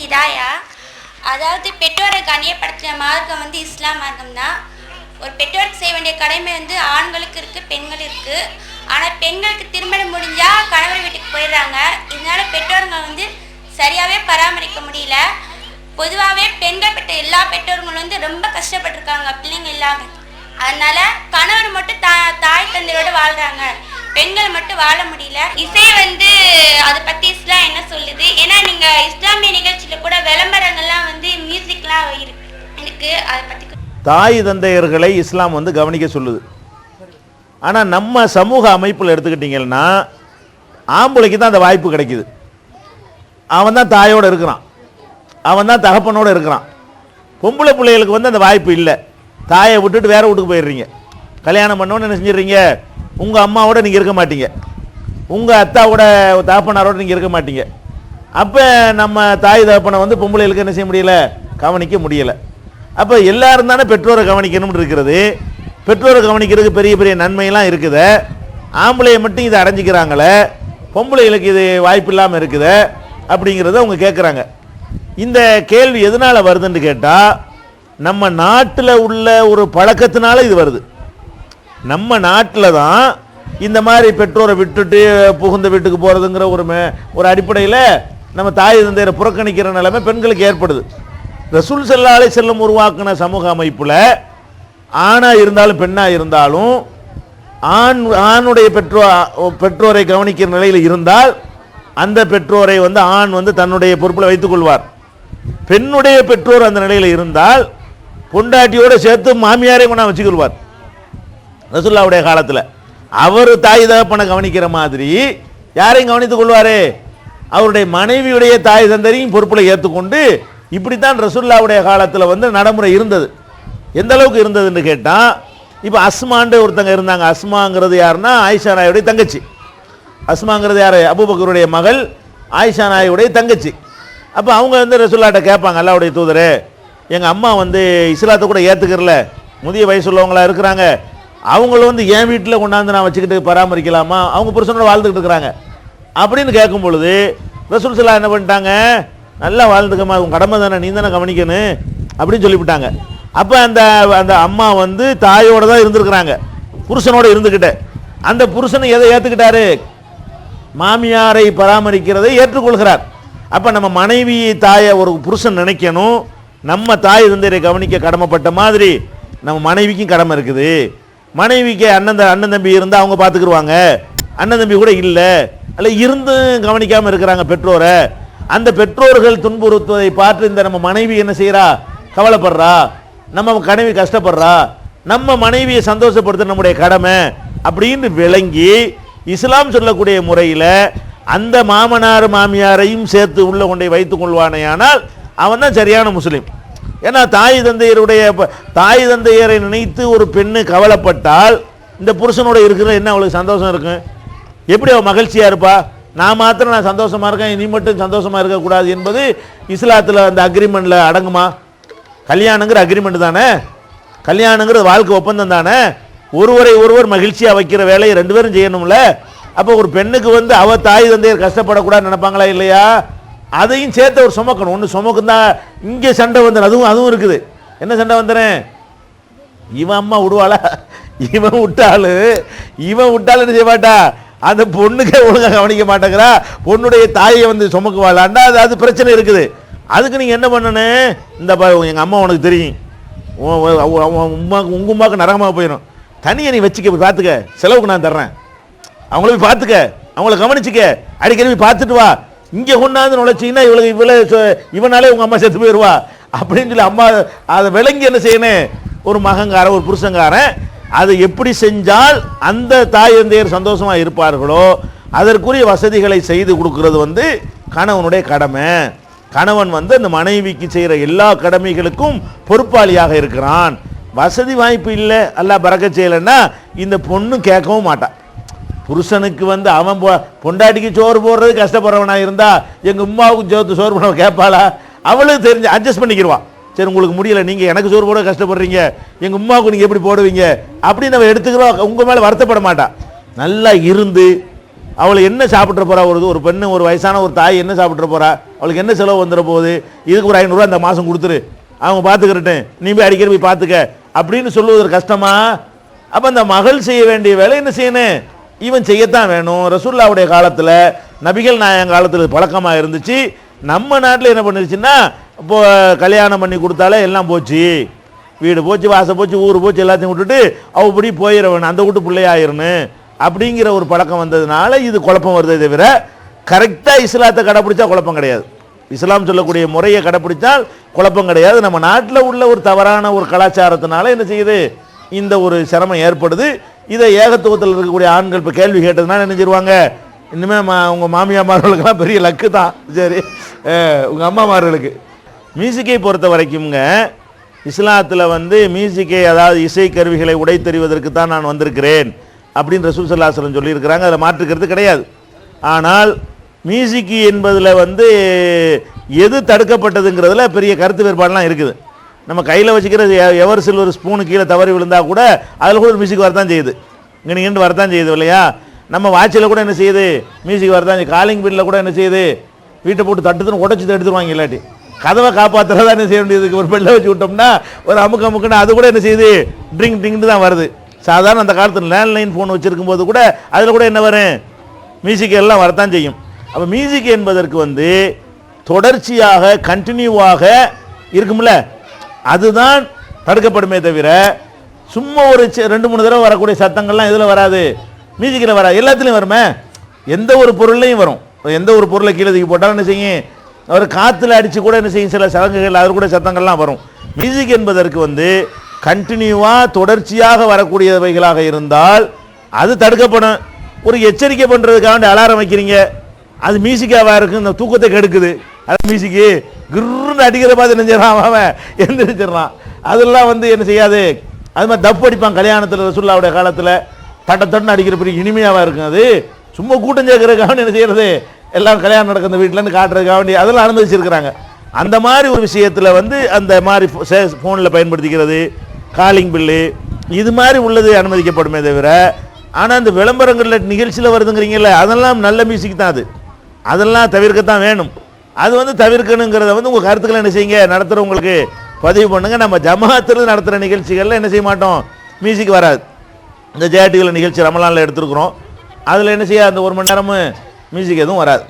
ஹிதாயா அதாவது பெற்றோரை கணியப்படுத்தின மார்க்கம் வந்து இஸ்லாம் மார்க்கம் தான். ஒரு பெற்றோருக்கு செய்ய வேண்டிய கடமை வந்து ஆண்களுக்கு இருக்குது பெண்கள் இருக்குது ஆனால் பெண்களுக்கு திருமணம் முடிஞ்சால் கணவர் வீட்டுக்கு போயிடுறாங்க. இதனால பெற்றோருங்க வந்து சரியாகவே பராமரிக்க முடியல. பொதுவாகவே பெண்கள் பெற்ற எல்லா பெற்றோர்களும் வந்து ரொம்ப கஷ்டப்பட்டிருக்காங்க பிள்ளைங்க இல்லாமல் அதனால கணவர் மட்டும் தா தாய் தந்தையோடு வாழ்கிறாங்க பெண்கள் மட்டும் வாழ முடியல. இசை வந்து அதை பற்றி இஸ்லாம் என்ன சொல்லுது? இருக்கு அதை பத்தி தாய் தந்தையர்களை இஸ்லாம் வந்து கவனிக்க சொல்லுது. ஆனால் நம்ம சமூக அமைப்பில் எடுத்துக்கிட்டிங்கன்னா ஆம்பளைக்கு தான் அந்த வாய்ப்பு கிடைக்குது. அவன் தான் தாயோடு இருக்கிறான். அவன் தான் தகப்பனோடு இருக்கிறான். பொம்பளை பிள்ளைகளுக்கு வந்து அந்த வாய்ப்பு இல்லை. தாயை விட்டுட்டு வேற வீட்டுக்கு போயிடுறீங்க. கல்யாணம் பண்ணோன்னு என்ன செஞ்சிடுறீங்க? உங்கள் அம்மாவோட நீங்கள் இருக்க மாட்டீங்க. உங்கள் அத்தாவோட தகப்பனாரோட நீங்கள் இருக்க மாட்டீங்க. அப்போ நம்ம தாய் தகப்பனை வந்து பொம்பளைகளுக்கு என்ன செய்ய முடியல? கவனிக்க முடியலை. அப்போ எல்லாரும் தானே பெற்றோரை கவனிக்கணும்னு இருக்கிறது. பெற்றோரை கவனிக்கிறதுக்கு பெரிய பெரிய நன்மையெல்லாம் இருக்குது. ஆம்பளையை மட்டும் இதை அடைஞ்சிக்கிறாங்களே பொம்பளைகளுக்கு இது வாய்ப்பு இல்லாமல் இருக்குது அப்படிங்கிறத அவங்க கேட்குறாங்க இந்த கேள்வி எதனால் வருதுன்னு கேட்டால் நம்ம நாட்டில் உள்ள ஒரு பழக்கத்தினால இது வருது. நம்ம நாட்டில் தான் இந்த மாதிரி பெற்றோரை விட்டுட்டு புகுந்த வீட்டுக்கு போகிறதுங்கிற ஒரு ஒரு அடிப்படையில் நம்ம தாய் தந்தையரை புறக்கணிக்கிற நிலைமை பெண்களுக்கு ஏற்படுது. ரசூல் செல்லா அலை செல்லம் உருவாக்கின சமூக அமைப்பில் ஆணாக இருந்தாலும் பெண்ணாக இருந்தாலும் ஆண் ஆணுடைய பெற்றோர் பெற்றோரை கவனிக்கிற நிலையில் இருந்தால் அந்த பெற்றோரை வந்து ஆண் வந்து தன்னுடைய பொறுப்பில் வைத்துக் கொள்வார். பெண்ணுடைய பெற்றோர் அந்த நிலையில் இருந்தால் பொண்டாட்டியோடு சேர்த்து மாமியாரை கொண்டா வச்சுக்கொள்வார் ரசுல்லாவுடைய காலத்தில் அவர் தாய் தகப்பனை கவனிக்கிற மாதிரி யாரையும் கவனித்துக் கொள்வாரு? அவருடைய மனைவியுடைய தாய் தந்தரையும் பொறுப்பில் ஏற்றுக்கொண்டு இப்படித்தான் ரசுல்லாவுடைய காலத்தில் வந்து நடைமுறை இருந்தது. எந்த அளவுக்கு இருந்ததுன்னு கேட்டால் இப்போ அஸ்மான்ட்டு ஒருத்தங்க இருந்தாங்க. அஸ்மாங்கிறது யாருன்னா ஆயிஷா நாயுடைய தங்கச்சி. அஸ்மாங்கிறது யார்? அபூபக்கருடைய மகள் ஆயிஷா நாயுடைய தங்கச்சி. அப்போ அவங்க வந்து ரசுல்லாட்ட கேட்பாங்க அல்லாவுடைய தூதரே எங்கள் அம்மா வந்து இஸ்லாத்தை கூட ஏற்றுக்கிறல முதிய வயசுள்ளவங்களா இருக்கிறாங்க. அவங்கள வந்து என் வீட்டில் கொண்டாந்து நான் வச்சுக்கிட்டு பராமரிக்கலாமா? அவங்க புருஷனோட வாழ்ந்துக்கிட்டு இருக்கிறாங்க. அப்படின்னு கேட்கும் பொழுது ரசூல் சல்லா என்ன பண்ணிட்டாங்க? நல்லா வாழ்ந்துக்கம்மா உன் கடமை தானே நீ தானே கவனிக்கணும் அப்படின்னு சொல்லிவிட்டாங்க. அப்போ அந்த அந்த அம்மா வந்து தாயோட தான் இருந்திருக்கிறாங்க. புருஷனோட இருந்துக்கிட்ட அந்த புருஷனை எதை ஏற்றுக்கிட்டாரு மாமியாரை பராமரிக்கிறதை ஏற்றுக்கொள்கிறார். அப்போ நம்ம மனைவி தாயை ஒரு புருஷன் நினைக்கணும். நம்ம தாய் தந்தையரை கவனிக்க கடமைப்பட்ட மாதிரி நம்ம மனைவிக்கும் கடமை இருக்குது. மனைவிக்கு அண்ணன் அண்ணன் தம்பி இருந்தால் அவங்க பார்த்துக்குருவாங்க அண்ணன் தம்பி கூட இல்லை. அல்ல இருந்தும் கவனிக்காமல் இருக்கிறாங்க பெற்றோரை. அந்த பெற்றோர்கள் துன்புறுத்துவதை பார்த்து இந்த நம்ம மனைவி என்ன செய்கிறா கவலைப்படுறா? நம்ம கனவி கஷ்டப்படுறா? நம்ம மனைவியை சந்தோஷப்படுத்த நம்முடைய கடமை? அப்படின்னு விளங்கி இஸ்லாம் சொல்லக்கூடிய முறையில் அந்த மாமனார் மாமியாரையும் சேர்த்து உள்ள கொண்டே வைத்துக் கொள்வானேயானால் அவன் தான் சரியான முஸ்லீம். ஏன்னா தாய் தந்தையருடைய தாய் தந்தையரை நினைத்து ஒரு பெண்ணு கவலைப்பட்டால் இந்த புருஷனோட இருக்கிற என்ன அவளுக்கு சந்தோஷம் இருக்கும் எப்படி அவள் மகிழ்ச்சியாக இருப்பா? நான் மாத்திரம் நான் சந்தோஷமாக இருக்கேன் நீ மட்டும் சந்தோஷமா இருக்கக்கூடாது என்பது இஸ்லாத்தில் அந்த அக்ரிமெண்ட்டில் அடங்குமா? கல்யாணங்கிற அக்ரிமெண்ட் தானே? கல்யாணங்கிறது வாழ்க்கை ஒப்பந்தம் தானே? ஒருவரை ஒருவர் மகிழ்ச்சியாக வைக்கிற வேலையை ரெண்டு பேரும் செய்யணும்ல? அப்போ ஒரு பெண்ணுக்கு வந்து அவ தாய் தந்தையர் கஷ்டப்படக்கூடாதுன்னு நினைப்பாங்களா இல்லையா? அதையும் சேர்த்து ஒரு சுமக்கணும். ஒன்று சுமக்கும் தான் இங்கே சண்டை வந்துடும் அதுவும் அதுவும் இருக்குது. என்ன சண்டை வந்துடுறேன் இவன் அம்மா விடுவாளா? இவன் விட்டாலு இவன் விட்டாலும் என்ன செய்ய மாட்டா? அந்த பொண்ணுக்கே ஒழுங்காக கவனிக்க மாட்டேங்கிறா. பொண்ணுடைய தாயை வந்து சுமக்குவாளாண்டா அது அது பிரச்சனை இருக்குது. அதுக்கு நீங்கள் என்ன பண்ணணும் இந்த எங்கள் அம்மா உனக்கு தெரியும். உன் உன் உங்கள் உமாக்கு நரகமாக போயிடும் தனியை நீ வச்சுக்க போய் பார்த்துக்க செலவுக்கு நான் தர்றேன். அவங்கள போய் பார்த்துக்க அவங்கள கவனிச்சுக்க. அடிக்கடி போய் பார்த்துட்டு வா. இங்கே கொண்டாந்து நுழைச்சிங்கன்னா இவளுக்கு இவ்வளோ இவனாலே உங்கள் அம்மா செத்து போயிடுவா அப்படின்னு சொல்லி அம்மா அதை விளங்கி என்ன செய்யணும்? ஒரு மகங்காரன் ஒரு புருஷங்காரன் அதை எப்படி செஞ்சால் அந்த தாய் தந்தையர் சந்தோஷமா இருப்பார்களோ அதற்குரிய வசதிகளை செய்து கொடுக்கறது வந்து கணவனுடைய கடமை. கணவன் வந்து அந்த மனைவிக்கு செய்கிற எல்லா கடமைகளுக்கும் பொறுப்பாளியாக இருக்கிறான். வசதி வாய்ப்பு இல்லை அல்ல பறக்க செய்யலைன்னா இந்த பொண்ணு கேட்கவும் மாட்டான் புருஷனுக்கு வந்து அவன் பொ- பொண்டாட்டிக்கு சோறு போடுறது கஷ்டப்படுறவனாக இருந்தால் எங்கள் உமாவுக்கு சோத்து சோறு போட கேட்பாளா? அவளுக்கு தெரிஞ்சு அட்ஜஸ்ட் பண்ணிக்கிடுவான் சரி உங்களுக்கு முடியல நீங்கள் எனக்கு சோறு போட கஷ்டப்படுறீங்க. எங்கள் உமாவுக்கு நீங்கள் எப்படி போடுவீங்க? அப்படின்னு நம்ம எடுத்துக்கிறோம் உங்கள் மேலே வருத்தப்பட மாட்டான் நல்லா இருந்து அவளை என்ன சாப்பிட்ற போறா? ஒரு ஒரு பெண்ணு ஒரு வயசான ஒரு தாய் என்ன சாப்பிட்ற போறா? அவளுக்கு என்ன செலவு வந்துட போகுது? இதுக்கு ஒரு ஐநூறுரூவா அந்த மாதம் கொடுத்துரு. அவங்க பார்த்துக்கிறட்டேன் நீ போய் அடிக்கடி போய் பார்த்துக்க அப்படின்னு சொல்லுவது கஷ்டமா? அப்போ அந்த மகள் செய்ய வேண்டிய வேலை என்ன செய்யணும்? இவன் செய்யத்தான் வேணும். ரசூல்லாவுடைய காலத்தில் நபிகள் நாயன் காலத்தில் பழக்கமாக இருந்துச்சு. நம்ம நாட்டில் என்ன பண்ணிருச்சுன்னா இப்போ கல்யாணம் பண்ணி கொடுத்தாலே எல்லாம் போச்சு. வீடு போச்சு வாசல் போச்சு ஊர் போச்சு எல்லாத்தையும் விட்டுட்டு அவப்படி போயிடவன் அந்த வீட்டு பிள்ளையாயிருன்னு அப்படிங்கிற ஒரு பழக்கம் வந்ததுனால இது குழப்பம் வருதே தவிர கரெக்டாக இஸ்லாத்தை கடைப்பிடிச்சா குழப்பம் கிடையாது. இஸ்லாம் சொல்லக்கூடிய முறையை கடைப்பிடிச்சால் குழப்பம் கிடையாது. நம்ம நாட்டில் உள்ள ஒரு தவறான ஒரு கலாச்சாரத்தினால என்ன செய்யுது? இந்த ஒரு சிரமம் ஏற்படுது. இதை ஏகத்துவத்தில் இருக்கக்கூடிய ஆண்கள் இப்போ கேள்வி கேட்டதுனால என்ன செய்வாங்க? இனிமே மா உங்கள் மாமியாமார்களுக்கெல்லாம் பெரிய லக்கு தான். சரி உங்கள் அம்மாமார்களுக்கு. மியூசிக்கை பொறுத்த வரைக்கும்ங்க இஸ்லாத்தில் வந்து மியூசிக்கை அதாவது இசை கருவிகளை உடைத்தெறிவதற்கு தான் நான் வந்திருக்கிறேன் அப்படின்னு ரசூல் சல்லாஹலம் சொல்லியிருக்கிறாங்க. அதை மாற்றுக்கிறது கிடையாது. ஆனால் மியூசிக்கு என்பதில் வந்து எது தடுக்கப்பட்டதுங்கிறதுல பெரிய கருத்து வேறுபாடெலாம் இருக்குது. நம்ம கையில் வச்சுக்கிற எ- எவர் சில்வர் ஸ்பூனு கீழே தவறி விழுந்தால் கூட அதில் கூட மியூசிக் வரதான் செய்யுது. இங்கே வரதான் செய்யுது இல்லையா? நம்ம வாட்சில் கூட என்ன செய்யுது? மியூசிக் வரதான் செய்யுது. காலிங் பில்லில் கூட என்ன செய்யுது? வீட்டை போட்டு தட்டுதுன்னு உடச்சி எடுத்துருவாங்க இல்லாட்டி. கதவை காப்பாற்றுறதா என்ன செய்ய வேண்டியதுக்கு ஒரு பெல்லை வச்சு விட்டோம்னா ஒரு அமுக்கு அமுக்குன்னு அது கூட என்ன செய்யுது? ட்ரிங் ட்ரிங்க்னு தான் வருது. சாதாரண அந்த காலத்தில் லேண்ட்லைன் ஃபோன் வச்சுருக்கும் போது கூட அதில் கூட என்ன வரும்? மியூசிக் எல்லாம் வரத்தான் செய்யும். அப்போ மியூசிக் என்பதற்கு வந்து தொடர்ச்சியாக கண்டினியூவாக இருக்கும்ல? அதுதான் தடுக்கப்படுமே தவிர சும்மா ஒரு ரெண்டு மூணு தடவை வரக்கூடிய சத்தங்கள்லாம் இதில் வராது? மியூசிக்கில் வராது எல்லாத்துலேயும் வருமே? எந்த ஒரு பொருள்லையும் வரும். எந்த ஒரு பொருளை கீழே தூக்கி போட்டாலும் என்ன செய்யும்? அவர் காற்றுல அடித்து கூட என்ன செய்யும்? சில சடங்குகள் அவர் கூட சத்தங்கள்லாம் வரும். மியூசிக் என்பதற்கு வந்து கண்டினியூவாக தொடர்ச்சியாக வரக்கூடியவைகளாக இருந்தால் அது தடுக்கப்படும். ஒரு எச்சரிக்கை பண்ணுறதுக்காக அலாரம் வைக்கிறீங்க. அது மியூசிக்காவாக இருக்கும் இந்த தூக்கத்தை கெடுக்குது. அது மியூசிக்கு கிருன்னு அடிக்கிற மாதிரி என்ன அவன். எந்திரிச்சிடறான். அதெல்லாம் வந்து என்ன செய்யாது? அது மாதிரி தப்பு அடிப்பான் கல்யாணத்தில் ரசுல்லாவுடைய காலத்தில். தட்ட தட்டுன்னு அடிக்கிற பெரிய இனிமையாவா இருக்கும். அது சும்மா கூட்டம் சேர்க்கறதுக்காக என்ன செய்யறது? எல்லாம் கல்யாணம் நடக்கிற வீட்டிலேருந்து வீட்டிலன்னு காட்டுறதுக்காக வேண்டிய அதெல்லாம் அனுமதிச்சிருக்கிறாங்க அந்த மாதிரி ஒரு விஷயத்தில் வந்து அந்த மாதிரி ஃபோனில் பயன்படுத்திக்கிறது காலிங் பில்லு இது மாதிரி உள்ளது அனுமதிக்கப்படுமே தவிர ஆனால் அந்த விளம்பரங்களில் நிகழ்ச்சியில் வருதுங்கிறீங்கல்ல அதெல்லாம் நல்ல மியூசிக் தான் அது. அதெல்லாம் தவிர்க்கத்தான் வேணும். அது வந்து தவிர்க்கணுங்கிறத வந்து உங்கள் கருத்துக்களை என்ன செய்யுங்க? நடத்துகிறவங்களுக்கு பதிவு பண்ணுங்கள் நம்ம ஜமாத்தில் நடத்துகிற நிகழ்ச்சிகளில் என்ன செய்ய மாட்டோம்? மியூசிக் வராது. இந்த ஜேடிகள் நிகழ்ச்சி ரமலானில் எடுத்துருக்குறோம். அதில் என்ன செய்ய அந்த ஒரு மணி நேரமும் மியூசிக் எதுவும் வராது.